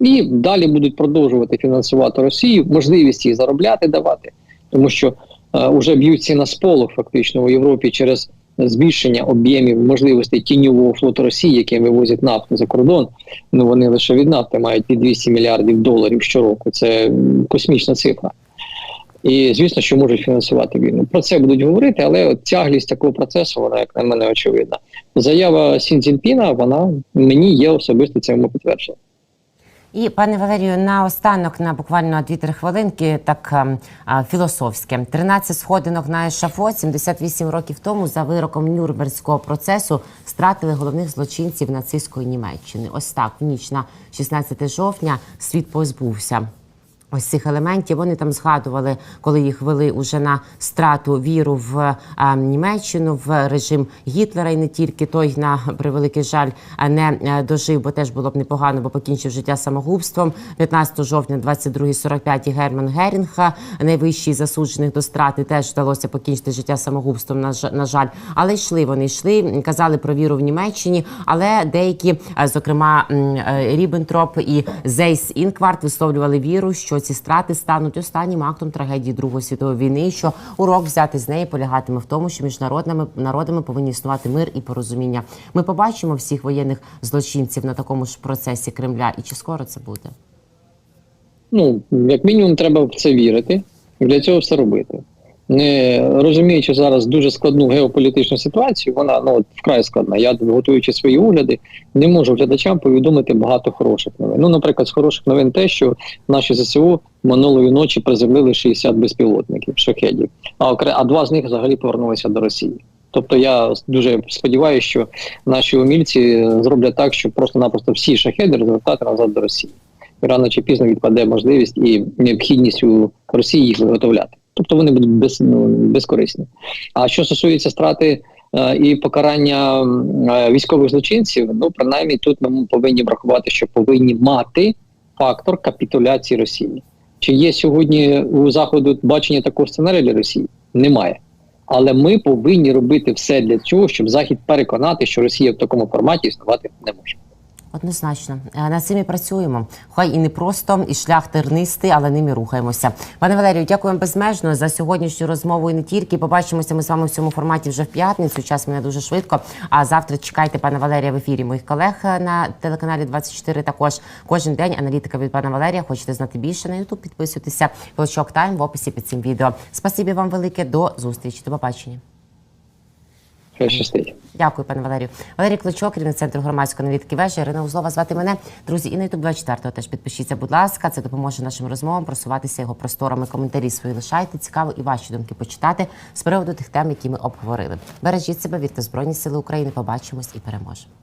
і далі будуть продовжувати фінансувати Росію, можливість їй заробляти давати, тому що е, вже б'ються на сполох фактично у Європі через збільшення об'ємів можливостей тіньового флоту Росії, який вивозять нафту за кордон. Ну вони лише від нафти мають під 200 мільярдів доларів щороку. Це космічна цифра. І звісно, що можуть фінансувати війну. Про це будуть говорити, але от тяглість такого процесу, вона як на мене очевидна. Заява Сін Цзіньпіна, вона мені є особисто цьому підтвердження. І пане Валерію, на останок на буквально 2-3 хвилинки, так ем, а, філософське. 13 сходинок на ешафот 78 років тому за вироком Нюрнберзького процесу стратили головних злочинців нацистської Німеччини. Ось так в ніч на 16 жовтня світ позбувся. Ось цих елементів вони там згадували, коли їх вели уже на страту віру в а, Німеччину, в режим Гітлера, і не тільки той на превеликий жаль а, не е, дожив, бо теж було б непогано, бо покінчив життя самогубством. 15 жовтня, 22.45 Герман Герінг, найвищий засуджених до страти, теж вдалося покінчити життя самогубством. На жаль, але йшли вони йшли, казали про віру в Німеччині, але деякі, е, зокрема м, е, Ріббентроп і Зейс Інкварт, висловлювали віру, що ці страти стануть останнім актом трагедії Другої світової війни. і Що урок взяти з неї полягатиме в тому, що між народними народами повинні існувати мир і порозуміння. Ми побачимо всіх воєнних злочинців на такому ж процесі Кремля, і чи скоро це буде? Ну, як мінімум, треба в це вірити для цього все робити. Розуміючи зараз дуже складну геополітичну ситуацію, вона ну вкрай складна. Я готуючи свої огляди, не можу глядачам повідомити багато хороших новин. Ну, наприклад, з хороших новин те, що наші ЗСУ минулої ночі приземлили 60 безпілотників шахедів, а окре... а два з них взагалі повернулися до Росії. Тобто я дуже сподіваюся, що наші умільці зроблять так, щоб просто-напросто всі шахеди розвертати назад до Росії. І рано чи пізно відпаде можливість і необхідність у Росії їх виготовляти. Тобто вони будуть без, ну, безкорисні. А що стосується страти е, і покарання е, військових злочинців, ну принаймні тут ми повинні врахувати, що повинні мати фактор капітуляції Росії. Чи є сьогодні у заходу бачення такого сценарію для Росії? Немає. Але ми повинні робити все для цього, щоб Захід переконати, що Росія в такому форматі існувати не може. Однозначно, Е, над цим і працюємо. Хай і не просто, і шлях тернистий, але ним і рухаємося. Пане Валерію, дякуємо безмежно за сьогоднішню розмову і не тільки. Побачимося ми з вами в цьому форматі вже в п'ятницю. Час мене дуже швидко. А завтра чекайте пана Валерія в ефірі моїх колег е, на телеканалі 24. Також кожен день аналітика від пана Валерія. Хочете знати більше на Ютуб? Підписуйтеся. Клочок тайм в описі під цим відео. Спасибі вам велике. До зустрічі. До побачення. Щастить. Дякую, пане Валерію. Валерій Клочок, керівник центру громадської навідки вежі. Ірина Узлова звати мене. Друзі, і на ютуб 24 теж підпишіться, будь ласка. Це допоможе нашим розмовам просуватися його просторами. Коментарі свої лишайте. Цікаво і ваші думки почитати з приводу тих тем, які ми обговорили. Бережіть себе, вірте Збройні Сили України. Побачимось і переможемо.